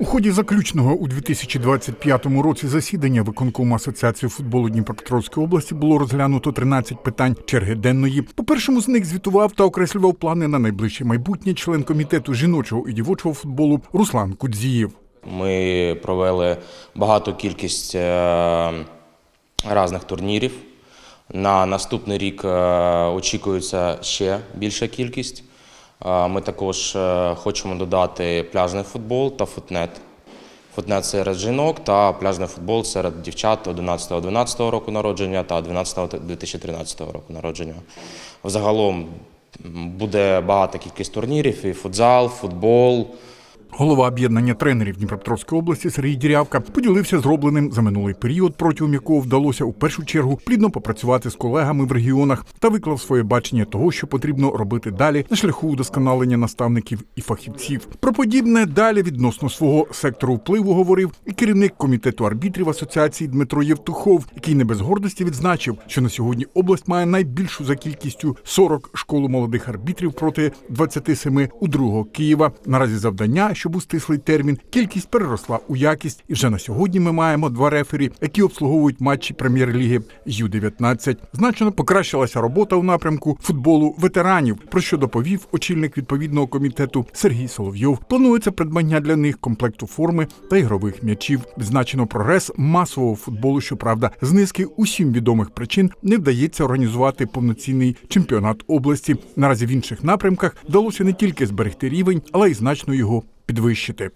У ході заключного у 2025 році засідання виконкому асоціації футболу Дніпропетровської області було розглянуто 13 питань черги денної. По першому з них звітував та окреслював плани на найближче майбутнє член комітету жіночого і дівочого футболу Руслан Кудзієв. Ми провели багату кількість е, різних турнірів. На наступний рік е, очікується ще більша кількість. Ми також е, хочемо додати пляжний футбол та футнет. Футнет серед жінок та пляжний футбол серед дівчат 11-12 року народження та 12-2013 року народження. Взагалом буде багато кількість турнірів: і футзал, футбол. Голова об'єднання тренерів Дніпропетровської області Сергій Дірявка поділився зробленим за минулий період, протягом якого вдалося у першу чергу плідно попрацювати з колегами в регіонах та виклав своє бачення того, що потрібно робити далі на шляху удосконалення наставників і фахівців. Про подібне далі відносно свого сектору впливу говорив і керівник комітету арбітрів асоціації Дмитро Євтухов, який не без гордості відзначив, що на сьогодні область має найбільшу за кількістю 40 школу молодих арбітрів проти 27 у другого Києва. Наразі завдання, щоб у стислий термін, кількість переросла у якість, і вже на сьогодні ми маємо два рефері, які обслуговують матчі прем'єр-ліги Ю-19. Значно покращилася робота у напрямку футболу ветеранів, про що доповів очільник відповідного комітету Сергій Соловйов. Планується придбання для них комплекту форми та ігрових м'ячів. Відзначено прогрес масового футболу. Щоправда, з низки усім відомих причин не вдається організувати повноцінний чемпіонат області. Наразі в інших напрямках вдалося не тільки зберегти рівень, але й значно його підвищити.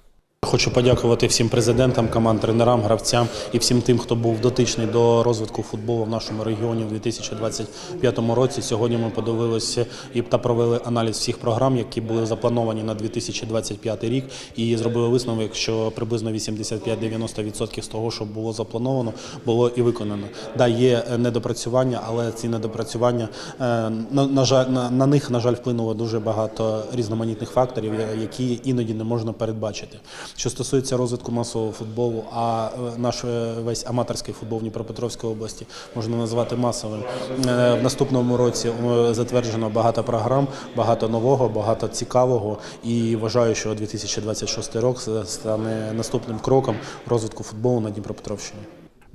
Хочу подякувати всім президентам команд, тренерам, гравцям і всім тим, хто був дотичний до розвитку футболу в нашому регіоні у 2025 році. Сьогодні ми подивилися і та провели аналіз всіх програм, які були заплановані на 2025 рік, і зробили висновок, що приблизно 85-90% з того, що було заплановано, було і виконано. Да, є е, недопрацювання, але ці недопрацювання е, на, на жаль на, на них на жаль вплинуло дуже багато різноманітних факторів, які іноді не можна передбачити. Що стосується розвитку масового футболу, а е, наш весь аматорський футбол в Дніпропетровській області можна назвати масовим. Е, В наступному році е, затверджено багато програм, багато нового, багато цікавого. І вважаю, що 2026 рік стане наступним кроком розвитку футболу на Дніпропетровщині.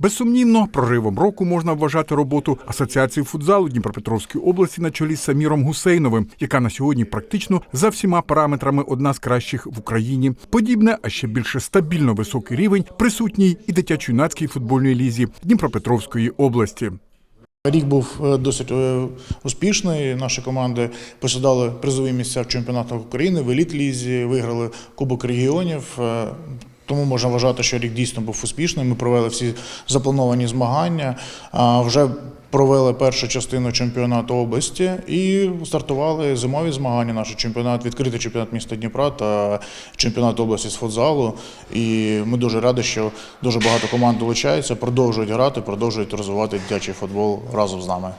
Безсумнівно, проривом року можна вважати роботу Асоціації футзалу Дніпропетровської області на чолі з Саміром Гусейновим, яка на сьогодні практично за всіма параметрами одна з кращих в Україні. Подібне, а ще більше стабільно високий рівень присутній і дитячо-юнацькій футбольній лізі Дніпропетровської області. Рік був е, досить е, успішний. Наші команди посідали призові місця в чемпіонатах України, в еліт-лізі, виграли Кубок регіонів. Тому можна вважати, що рік дійсно був успішним. Ми провели всі заплановані змагання. Вже провели першу частину чемпіонату області і стартували зимові змагання. Наш чемпіонат, відкритий чемпіонат міста Дніпра та чемпіонат області з футзалу. І ми дуже раді, що дуже багато команд долучаються, продовжують грати, продовжують розвивати дитячий футбол разом з нами.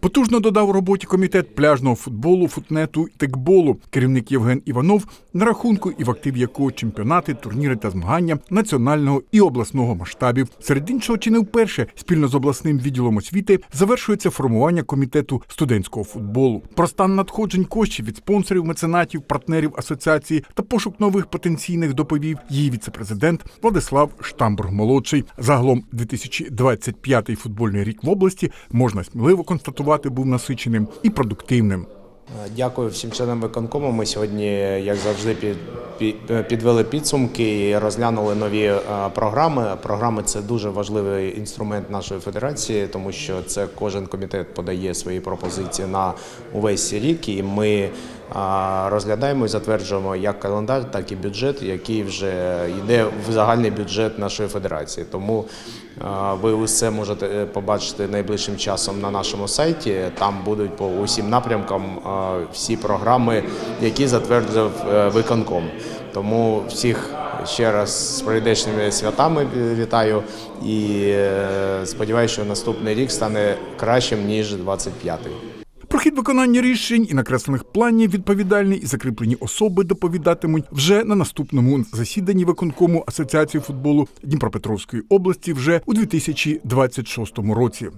Потужно додав роботі комітет пляжного футболу, футнету і текболу. Керівник Євген Іванов на рахунку і в актив якого чемпіонати, турніри та змагання національного і обласного масштабів. Серед іншого, чи не вперше спільно з обласним відділом освіти завершується формування комітету студентського футболу. Про стан надходжень коштів від спонсорів, меценатів, партнерів асоціації та пошук нових потенційних доповів її віцепрезидент Владислав Штамбург молодший. Загалом 2025 футбольний рік в області можна сміливо констатувати був насиченим і продуктивним. Дякую всім членам виконкому. Ми сьогодні, як завжди, під, підвели підсумки і розглянули нові е, програми. Програми це дуже важливий інструмент нашої федерації, тому що це кожен комітет подає свої пропозиції на увесь рік, і ми е, розглядаємо і затверджуємо як календар, так і бюджет, який вже йде в загальний бюджет нашої федерації. Тому е, ви усе можете е, побачити найближчим часом на нашому сайті. Там будуть по усім напрямкам е, всі програми, які затвердив е, виконком. Тому всіх ще раз з прийдешніми святами вітаю і е, сподіваюся, що наступний рік стане кращим ніж 25-й. Про хід виконання рішень і накреслених планів відповідальні і закріплені особи доповідатимуть вже на наступному засіданні виконкому Асоціації футболу Дніпропетровської області вже у 2026 році.